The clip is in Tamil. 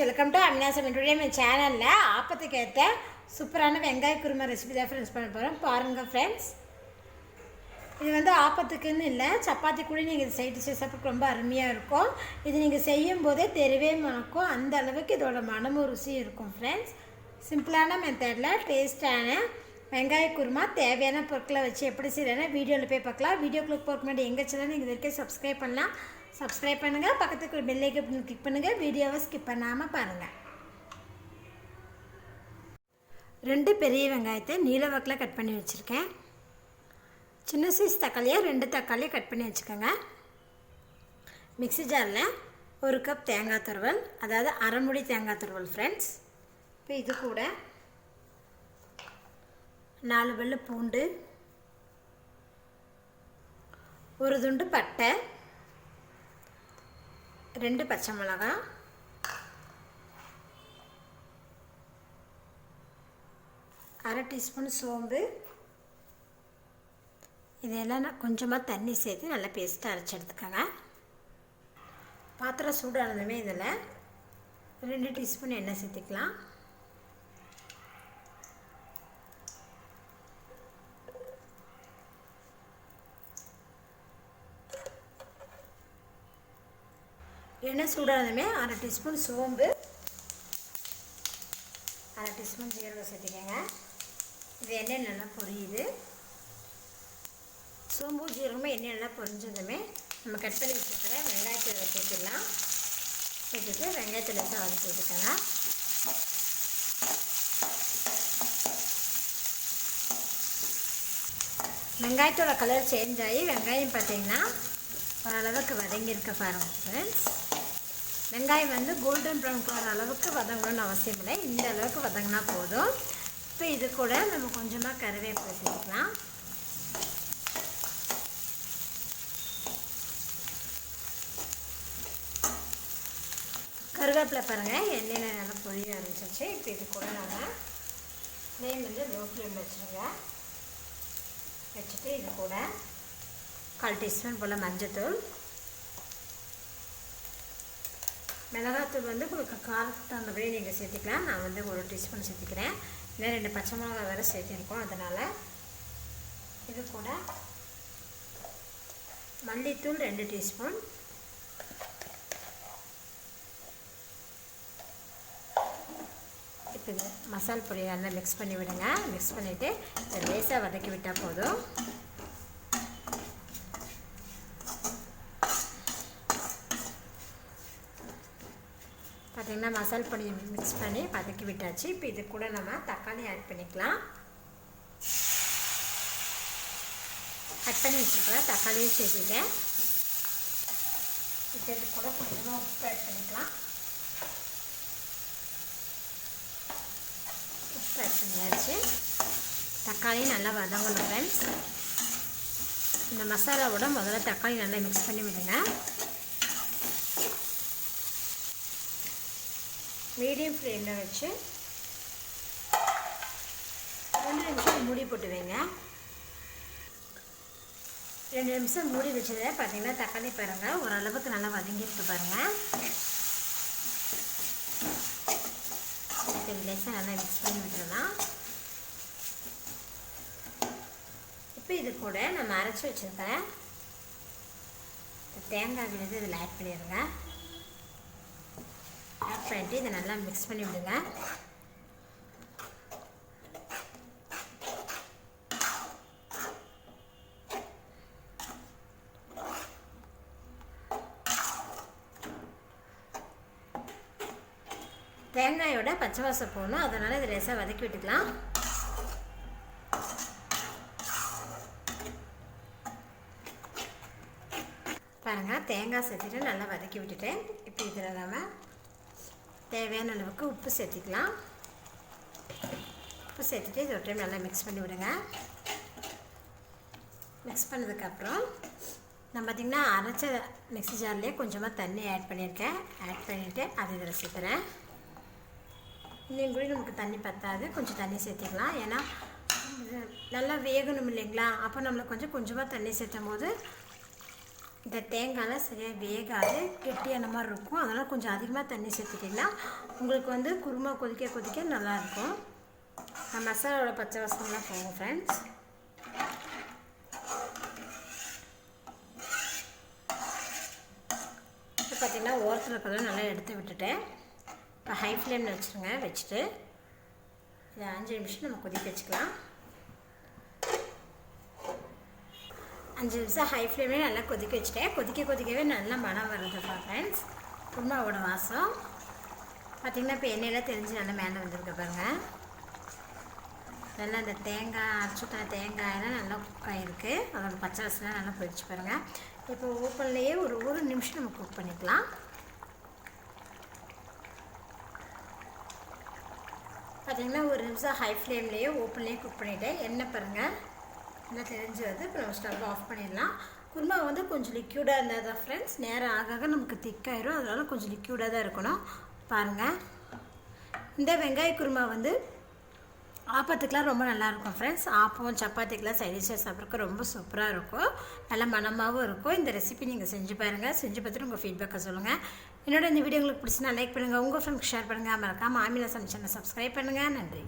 வெல்கம் டு அவினாசம் என்டர்டைன்மெண்ட் சேனலில் ஆப்பத்துக்கு ஏற்ற சூப்பரான வெங்காய குருமா ரெசிபி தான் ஃப்ரெண்ட்ஸ் பண்ண போகிறோம் பாருங்கள் ஃப்ரெண்ட்ஸ் இது வந்து ஆப்பத்துக்குன்னு இல்லை சப்பாத்தி கூட நீங்கள் இது சைடு சாப்பிட்டு ரொம்ப அருமையாக இருக்கும். இது நீங்கள் செய்யும் போதே தெரியவே மணக்கும் அந்த அளவுக்கு இதோட மனமும் ருசியும் இருக்கும் ஃப்ரெண்ட்ஸ் சிம்பிளான மெத்தடில் டேஸ்டான வெங்காய குருமா தேவையான பொருட்களை வச்சு எப்படி செய்யறேன்னா வீடியோவில் போய் பார்க்கலாம். வீடியோக்குள்ளே போக முன்னாடி எங்கள் சேனல் நீங்கள் இது வரைக்கும் சப்ஸ்கிரைப் பண்ணலாம். சப்ஸ்கிரைப் பண்ணுங்கள் பக்கத்துக்கு பெல்லைக்கு கிளிக் பண்ணுங்கள் வீடியோவை ஸ்கிப் பண்ணாமல் பாருங்கள் ரெண்டு பெரிய வெங்காயத்தை நீல வாக்கில் கட் பண்ணி வச்சுருக்கேன். சின்ன சைஸ் தக்காளியை ரெண்டு தக்காளியை கட் பண்ணி வச்சுக்கோங்க. மிக்ஸி ஜாரில் ஒரு கப் தேங்காய் துருவல் அதாவது அரைமுடி தேங்காய் துருவல் ஃப்ரெண்ட்ஸ் இப்போ இது கூட நாலு வெள்ளை பூண்டு ஒரு துண்டு பட்டை ரெண்டு பச்சை மிளகா. அரை டீஸ்பூன் சோம்பு. இதெல்லாம் நான் கொஞ்சமாக தண்ணி சேர்த்து நல்லா பேஸ்ட்டாக அரைச்சி எடுத்துக்கோங்க. பாத்திரம் சூடானதுமே இதில் ரெண்டு டீஸ்பூன் எண்ணெய் சேர்த்துக்கலாம். எண்ணெய் சூடானதுமே அரை டீஸ்பூன் சோம்பு அரை டீஸ்பூன் ஜீரகம் சேர்த்துக்கோங்க. இது எண்ணெய் நல்லா பொரியுது. சோம்பு ஜீரகமும் எண்ணெய் நல்லா பொரிஞ்சதுமே நம்ம கட் பண்ணி வச்சுருக்கிற வெங்காயத்தில் சேர்த்துக்கலாம் சேர்த்துட்டு வெங்காயத்தில் வச்சு வதக்கி விட்டுக்கோங்க. வெங்காயத்தோட கலர் சேஞ்ச் ஆகி வெங்காயம் பார்த்தீங்கன்னா ஓரளவுக்கு வதங்கியிருக்க பாருங்கள் ஃப்ரெண்ட்ஸ் வெங்காயம் வந்து கோல்டன் ப்ரௌன் கலர் அளவுக்கு வதங்கணும்னு அவசியம் இல்லை. இந்த அளவுக்கு வதங்கினா போதும். இப்போ இது கூட நம்ம கொஞ்சமாக கருவேப்பிலை சேர்த்துக்கலாம். கருவேப்பிலை பாருங்கள் எண்ணெயில் நல்லா பொழிய ஆரம்பிச்சிருச்சு. இப்போ இது கூட நம்ம ஃப்ளேம் வந்து லோ ஃப்ளேம் வச்சுருங்க. வச்சுட்டு இது கூட கால் டீஸ்பூன் போல் மஞ்சத்தூள். மிளகாத்தூள் வந்து உங்களுக்கு காரத்துக்கு தகுந்தபடி நீங்கள் சேர்த்துக்கலாம். நான் வந்து ஒரு டீஸ்பூன் சேர்த்துக்கிறேன். இல்லை ரெண்டு பச்சை மிளகா வேறு சேர்த்துருக்கோம். அதனால் இது கூட மல்லித்தூள் ரெண்டு டீஸ்பூன். இப்போ மசால் பொடி நல்லா மிக்ஸ் பண்ணி விடுங்க. மிக்ஸ் பண்ணிவிட்டு லேசாக வதக்கி விட்டால் போதும். பார்த்திங்கன்னா மசால் பொடி மிக்ஸ் பண்ணி வதக்கி விட்டாச்சு. இப்போ இது கூட நம்ம தக்காளி ஆட் பண்ணிக்கலாம். கட் பண்ணி வச்சுருக்கலாம் தக்காளியும் சேர்த்துட்டேன் இப்போ இது கூட கொஞ்சமாக உப்பு ஆட் பண்ணிக்கலாம். உப்பு ஆட் பண்ணியாச்சு. தக்காளி நல்லா வதங்கணும் ஃப்ரெண்ட்ஸ் இந்த மசாலாவோட முதல்ல தக்காளி நல்லா மிக்ஸ் பண்ணி விடுங்க. மீடியம் ஃப்ளேமில் வச்சு ரெண்டு நிமிஷம் மூடி போட்டு வைங்க. ரெண்டு நிமிஷம் மூடி வச்சதை பார்த்தீங்கன்னா தக்காளி பாருங்கள் ஓரளவுக்கு நல்லா வதங்கிட்டு பாருங்கள் இது லேசாக நல்லா மிக்ஸ் பண்ணி விட்டுருலாம் இப்போ இது கூட நம்ம அரைச்சி வச்சுருக்கிறேன் தேங்காய் விழுது இதில் ஆட் பண்ணிடுங்க. ஆட் பண்ணிட்டு இதை நல்லா மிக்ஸ் பண்ணி விடுங்க. தேங்காயோட பச்சை வாசம் போகணும் அதனால் இதை லேசாக வதக்கி விட்டுக்கலாம். பாருங்கள் தேங்காய் சேர்த்துட்டு நல்லா வதக்கி விட்டுட்டேன். இப்போ இதில் நம்ம தேவையான அளவுக்கு உப்பு சேர்த்திக்கலாம். உப்பு சேர்த்துட்டு இது ஒரு டைம் நல்லா மிக்ஸ் பண்ணி விடுங்க. மிக்ஸ் பண்ணதுக்கப்புறம் நான் பார்த்திங்கன்னா அரைச்ச மிக்ஸி ஜார்லேயே கொஞ்சமாக தண்ணி ஆட் பண்ணியிருக்கேன். ஆட் பண்ணிவிட்டு அது இதில் சேர்த்துறேன். இன்னும் கூட நமக்கு தண்ணி பத்தாது. கொஞ்சம் தண்ணி சேர்த்திக்கலாம். ஏன்னா நல்லா வேகணும் இல்லைங்களா? அப்போ நம்மளுக்கு கொஞ்சம் கொஞ்சமாக தண்ணி சேர்த்தும் போது இந்த தேங்காய்லாம் சரியாக வேகாது கெட்டியான மாதிரி இருக்கும். அதனால் கொஞ்சம் அதிகமாக தண்ணி சேர்த்துட்டிங்கன்னா உங்களுக்கு வந்து குருமா கொதிக்க கொதிக்க நல்லாயிருக்கும். மசாலாவோட பச்சை வாசம்லாம் போகும் ஃப்ரெண்ட்ஸ் இப்போ பார்த்தீங்கன்னா ஓரத்தில் இருக்கிறத நல்லா எடுத்து விட்டுட்டேன். இப்போ ஹை ஃப்ளேமில் வச்சுருங்க வச்சுட்டு இது அஞ்சு நிமிஷம் நம்ம கொதிக்க வச்சுக்கலாம். அஞ்சு நிமிஷம் ஹை ஃப்ளேம்லேயே நல்லா கொதிக்க வச்சுட்டேன். கொதிக்க கொதிக்கவே நல்லா மனம் வருது ஃப்ரெண்ட்ஸ் குருமாவோட வாசம். பார்த்திங்கன்னா இப்போ எண்ணெயெல்லாம் தெரிஞ்சு நல்லா மேலே வந்திருக்கு பாருங்கள் நல்லா இந்த தேங்காய் அரைச்சுட்ட தேங்காயெல்லாம் நல்லா குக் ஆகிருக்கு அதோட பச்சை வசலாம் நல்லா போயிடுச்சு பாருங்கள் இப்போ ஓப்பன்லேயே ஒரு ஒரு நிமிஷம் நம்ம குக் பண்ணிக்கலாம். பார்த்தீங்கன்னா ஒரு நிமிஷம் ஹை ஃப்ளேம்லேயே ஓப்பன்லேயே குக் பண்ணிவிட்டேன் எண்ணெய் பாருங்கள் நல்லா தெரிஞ்சு வருது இப்போ நம்ம ஸ்டவ் ஆஃப் பண்ணிடலாம். குருமா வந்து கொஞ்சம் லிக்யூடாக இருந்தால் தான் ஃப்ரெண்ட்ஸ் நேரம் ஆக ஆக நமக்கு திக்காயிரும் அதனால் கொஞ்சம் லிக்யூடாக தான் இருக்கணும். பாருங்கள் இந்த வெங்காய குருமா வந்து ஆப்பத்துக்கெலாம் ரொம்ப நல்லாயிருக்கும் ஃப்ரெண்ட்ஸ் ஆப்பம் சப்பாத்திக்கெலாம் சைட் டிஷ்ஷாக சாப்பிட்றதுக்கு ரொம்ப சூப்பராக இருக்கும். நல்ல மனமாகவும் இருக்கும். இந்த ரெசிபி நீங்கள் செஞ்சு பாருங்கள் செஞ்சு பார்த்துட்டு உங்கள் ஃபீட்பேக்கை சொல்லுங்கள் என்னோட இந்த வீடியோ உங்களுக்கு பிடிச்சினா லைக் பண்ணுங்கள் உங்கள் ஃப்ரெண்ட்ஸ்க்கு ஷேர் பண்ணுங்கள் மறக்காமல் ஆமிலா சமைச்சனை சப்ஸ்கிரைப் பண்ணுங்கள் நன்றி.